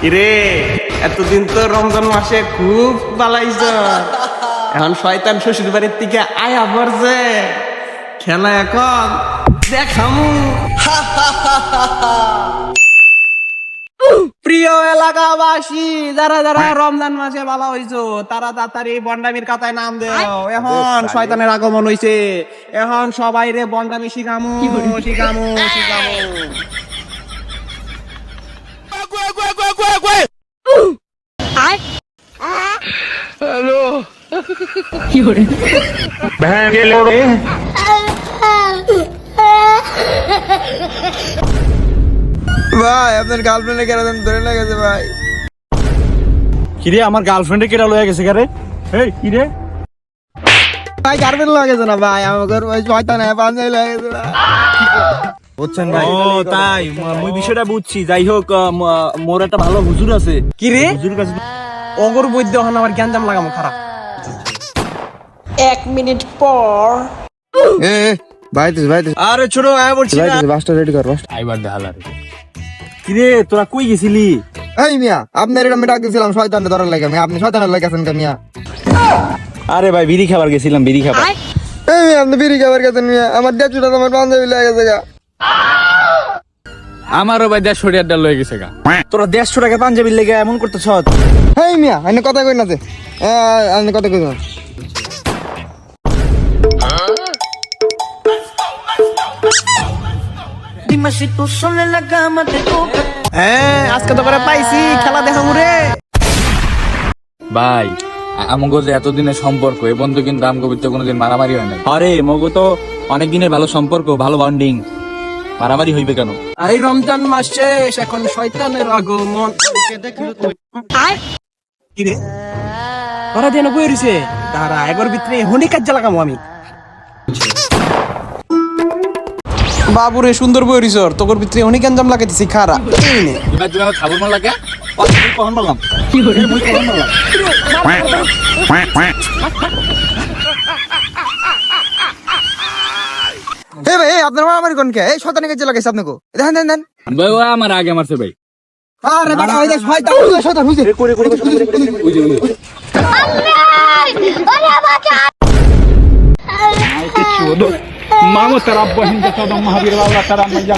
কিরে এতদিন তো রমজান মাসে খুব বালাইছ এখন শয়তান শ্বশুর বাড়ির থেকে আয়া পড়ছে। খেলা এখন দেখামু। প্রিয় এলাকাবাসী, যারা যারা রমজান মাসে ভালো হইছো, তারা তাড়াতাড়ি বন্ডামির কাতায় নাম দেও। এখন শয়তানের আগমন হইছে। এখন সবাই রে বন্ডামি শিখামু শিখামু শিখামু। ভাই আপনার গার্লফ্রেন্ডে কেন ধরে লেগেছে ভাই কিরে আমার গার্লফ্রেন্ডে কেটা লয়ে গেছে কারে এই কিরে ভাই গার্লফ্রেন্ড লাগেছে না ভাই আমাকে ওই শয়তান পাঞ্জাবি লাগেছে না বুঝছেন ভাই? ও তাই মুই বিষয়টা বুঝছি। যাই হোক মোর একটা ভালো হুজুর আছে। কি রে? হুজুর কাছে অগর বৈদ্য হন আমার গ্যাঞ্জাম লাগামো খারাপ। এক মিনিট পর। এ ভাই তুই আরে ছোট আয় বলছি বাসটা রেডি কর বাসটা। আইবার দেখালা রে কিরে তোরা কই গেছিলি? এই মিয়া আপনার এটা আমি ডাক ধরার লাগে। মিয়া আপনি শয়তানের লেগেছেন কে মিয়া? আরে ভাই বিড়ি খাবার গেছিলাম বিড়ি খাবার। এই মিয়া আপনি বিড়ি খাবার গেছেন মিয়া। আমার দেড়শোটা আমার পাঞ্জাবি লেগেছে গা। আমারও ভাই দেড়শো টাকার লয়ে গেছে গা। তোরা দেড়শো টাকা পাঞ্জাবির লেগে এমন করতেছ? এই মিয়া আমি কথা কই না যে। আমি কথা কই না। হ্যাঁ আজকে তো পাইছি খেলা দেখামু রে। ভাই আমগো যে এতদিনের সম্পর্ক এ বন্ধু কিন্তু আমগো ভিতরে কোনোদিন মারামারি হয় নাই। আরে মগো তো অনেক দিনের ভালো সম্পর্ক ভালো বন্ডিং মারামারি হইবে কেন? আর এই রমজান মাস শেষ এখন শয়তানের আগমন। কি রে? ওরা যেন বই তারা এগোর ভিতরে হনি কাজ লাগামো আমি। বাবুরে সুন্দর বই রিসর তোর ভিতরে হনি কাঞ্জাম লাগাইতেছি খারা এবার যদি আমার খাবার মন লাগে। কখন বললাম? ভাই আপনার মারামারি কোন কে এই শতানিকে কাছে লাগাইছে আপনাকে দেখেন দেন দেন ভাই ও আমার আগে মারছে ভাই আরে বাবা ওই যে শয়তান ওই যে শয়তান বুঝে মামো তারা বহিন মহাবীর বাবা তারা মাইয়া